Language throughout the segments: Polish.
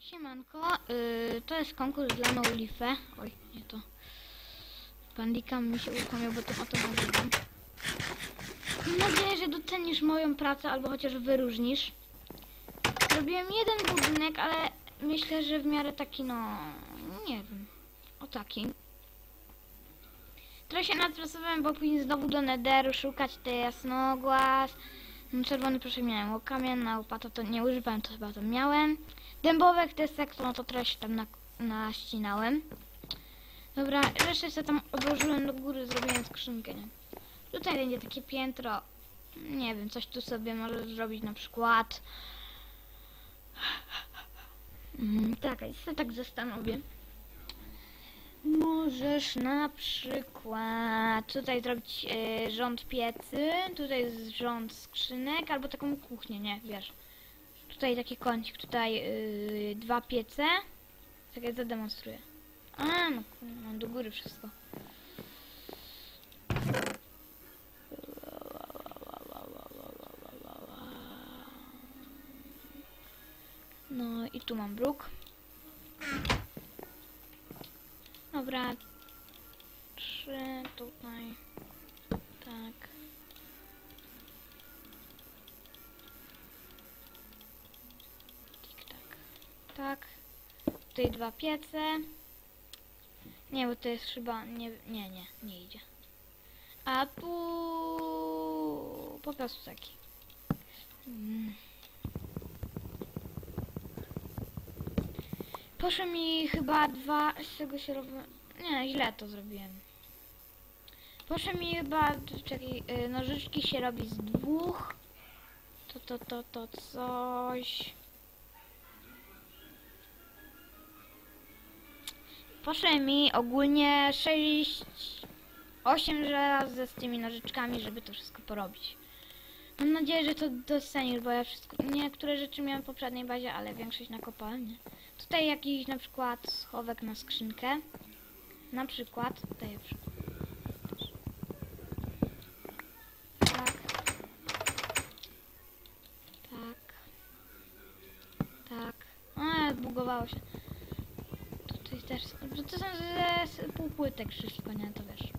Siemanko, yy, to jest konkurs dla Noulife. Oj, nie to. Bandika mi się uruchomił, bo to o to nagrywam. Mam nadzieję, że docenisz moją pracę, albo chociaż wyróżnisz. Zrobiłem jeden budynek, ale myślę, że w miarę taki, no, nie wiem, o taki. Trochę się napracowałem, bo później znowu do Netheru szukać te jasnogłaz. No, Czerwony proszę miałem, o kamienna łopata to nie używałem, to chyba to miałem. Dębowek desek, no to trochę się tam na, naścinałem. Dobra, resztę sobie tam odłożyłem do góry, zrobiłem skrzynkę, nie? Tutaj będzie takie piętro. Nie wiem, coś tu sobie może zrobić na przykład. Mm, tak, ja się tak zastanowię. Możesz na przykład tutaj zrobić e, rząd piecy, tutaj jest rząd skrzynek, albo taką kuchnię, nie, wiesz. Tutaj taki kącik, tutaj yy, dwa piece. Tak ja zademonstruję. A, no mam do góry wszystko. No i tu mam bruk. Dobra. Trzy tutaj. Tak. Tik tak. Tak. Tutaj dwa piece. Nie, bo to jest chyba. Nie, nie, nie, nie idzie. A tu po prostu taki. Mm. Poszło mi chyba dwa, z tego się robi... Nie, źle to zrobiłem. Poszło mi chyba, czekaj, y, nożyczki się robi z dwóch. To, to, to, to coś... Poszło mi ogólnie 6... 8 razy z tymi nożyczkami, żeby to wszystko porobić. Mam nadzieję, że to docenisz, bo ja wszystko... Niektóre rzeczy miałem w poprzedniej bazie, ale większość nakopałem, nie? Tutaj jakiś na przykład schowek na skrzynkę. Na przykład, tutaj już. Tak. Tak. Tak. A, zbugowało się. Tutaj też. To, są ze półpłytek wszystko, nie? To wiesz.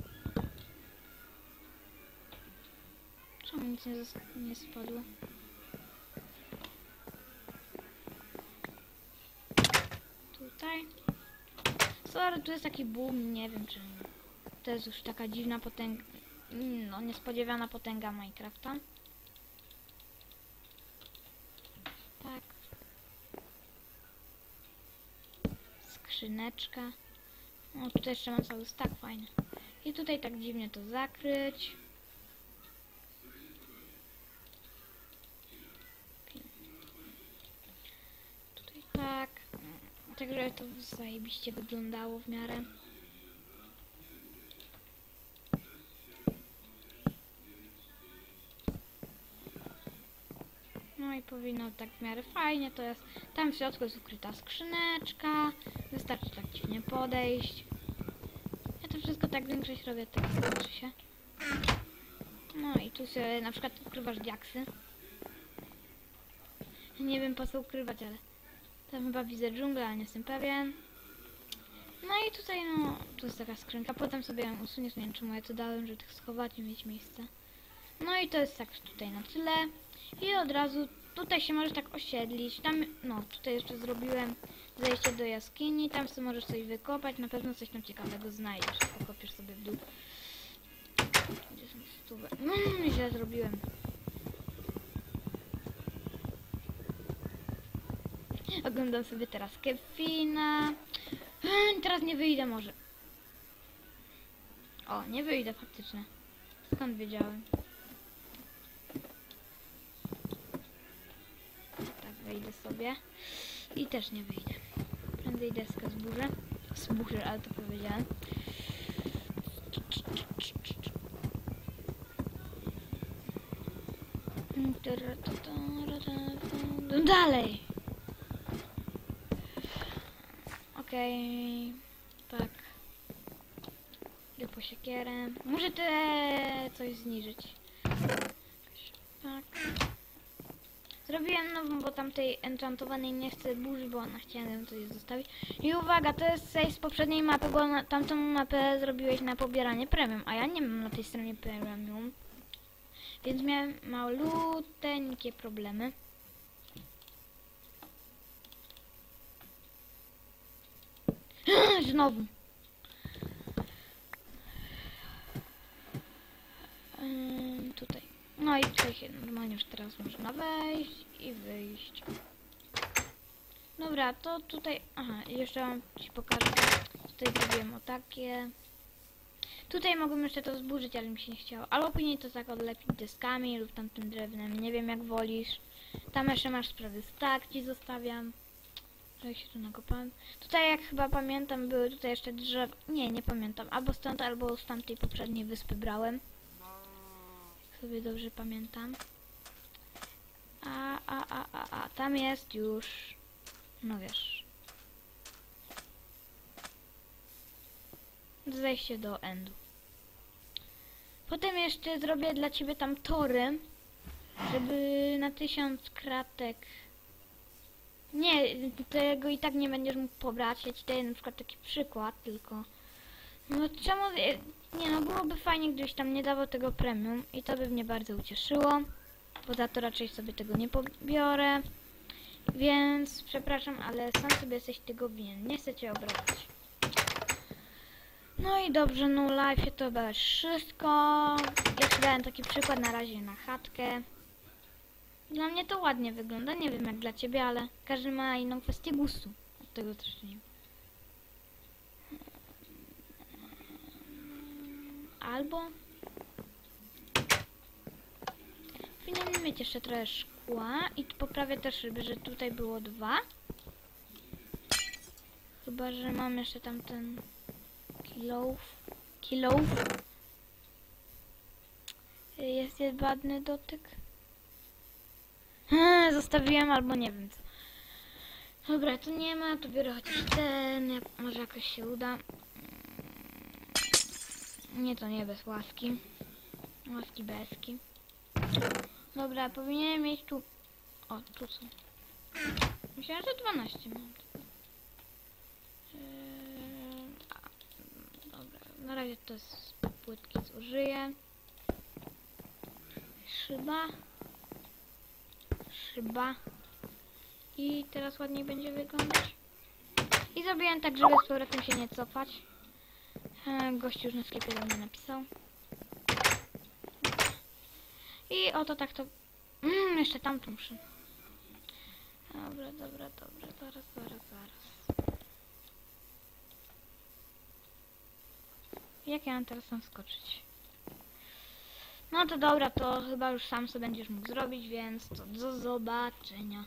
Czemu nic nie, nie spadło? Tutaj. Sorry, tu jest taki boom, nie wiem czy to jest już taka dziwna potęga, no niespodziewana potęga Minecrafta. Tak. Skrzyneczka. O, tutaj jeszcze mam cały stack, fajny. I tutaj tak dziwnie to zakryć. Tutaj tak. Tak, żeby to zajebiście wyglądało w miarę. No i powinno tak w miarę fajnie to jest. Tam w środku jest ukryta skrzyneczka. Wystarczy tak dziwnie podejść. Ja to wszystko tak większość robię tak znaczy się. No i tu sobie na przykład ukrywasz diaksy. Nie wiem po co ukrywać, ale tam chyba widzę dżunglę, ale nie jestem pewien. No i tutaj no, tu jest taka skrzynka, potem sobie ją usuniesz, nie wiem czemu ja to dałem, żeby tych schować i mieć miejsce. No i to jest tak tutaj na tyle. I od razu tutaj się możesz tak osiedlić. Tam, no tutaj jeszcze zrobiłem zejście do jaskini, tam sobie możesz coś wykopać, na pewno coś tam ciekawego znajdziesz, pokopiesz sobie w dół. Gdzie są stówy? Mm, źle zrobiłem. Oglądam sobie teraz Kevina. Hmm, Teraz nie wyjdę może. O, nie wyjdę faktycznie. Skąd wiedziałem? Tak, wejdę sobie. I też nie wyjdę. Prędzej deskę zburzę. Zburzę, ale to powiedziałem. Dalej. Okej, tak. Idę po siekierę. Muszę te coś zniżyć. Tak. Zrobiłem nową, bo tamtej enchantowanej nie chcę burzyć, bo ona chciałem ją tutaj zostawić. I uwaga, to jest save z poprzedniej mapy, bo na, tamtą mapę zrobiłeś na pobieranie premium, a ja nie mam na tej stronie premium. Więc miałem maluteńkie problemy. Znowu. Tutaj. No i tutaj się normalnie już teraz można wejść i wyjść. Dobra, to tutaj... Aha, jeszcze wam ci pokażę. Tutaj zrobiłem o takie. Tutaj mogłem jeszcze to zburzyć, ale mi się nie chciało. Albo później to tak odlepić deskami lub tamtym drewnem. Nie wiem jak wolisz. Tam jeszcze masz sprawy tak ci zostawiam. Jak się tu nakopałem. Tutaj jak chyba pamiętam były tutaj jeszcze drzewa. Nie, nie pamiętam. Albo stąd, albo z tamtej poprzedniej wyspy brałem. Sobie dobrze pamiętam. A, a, a, a, a, tam jest już. No wiesz. Zejście do endu. Potem jeszcze zrobię dla ciebie tam tory, żeby na tysiąc kratek. Nie, tego i tak nie będziesz mógł pobrać. Ja ci daję na przykład taki przykład tylko. No czemu... Nie no, byłoby fajnie, gdybyś tam nie dawał tego premium i to by mnie bardzo ucieszyło. Poza to raczej sobie tego nie pobiorę. Więc przepraszam, ale sam sobie jesteś tego winien. Nie chcę cię. No i dobrze, no live to już wszystko. Ja ci dałem taki przykład na razie na chatkę. Dla mnie to ładnie wygląda, nie wiem jak dla ciebie, ale każdy ma inną kwestię gustu. Od tego też nie wiem. Albo powinienem mieć jeszcze trochę szkła i poprawię też szyby, że tutaj było dwa. Chyba, że mam jeszcze tamten kilof. Kilof. Jest jedwabny dotyk. Zostawiłem albo nie wiem co. Dobra, tu nie ma, to biorę chociaż ten, może jakoś się uda. Nie, to nie bez łaski. Łaski bezki. Dobra, powinienem mieć tu... O, tu są. Myślałem, że 12 mam. Eee, Dobra, na razie to z płytki zużyję. Szyba. Szyba. I teraz ładniej będzie wyglądać. I zrobiłem tak, żeby z powrotem się nie cofać. E, Gość już na sklepie do mnie napisał. I oto tak to... Mm, jeszcze tamtą muszę. Dobra, dobra, dobra, zaraz, zaraz, zaraz. Jak ja mam teraz tam skoczyć? No to dobra, to chyba już sam sobie będziesz mógł zrobić, więc to do zobaczenia.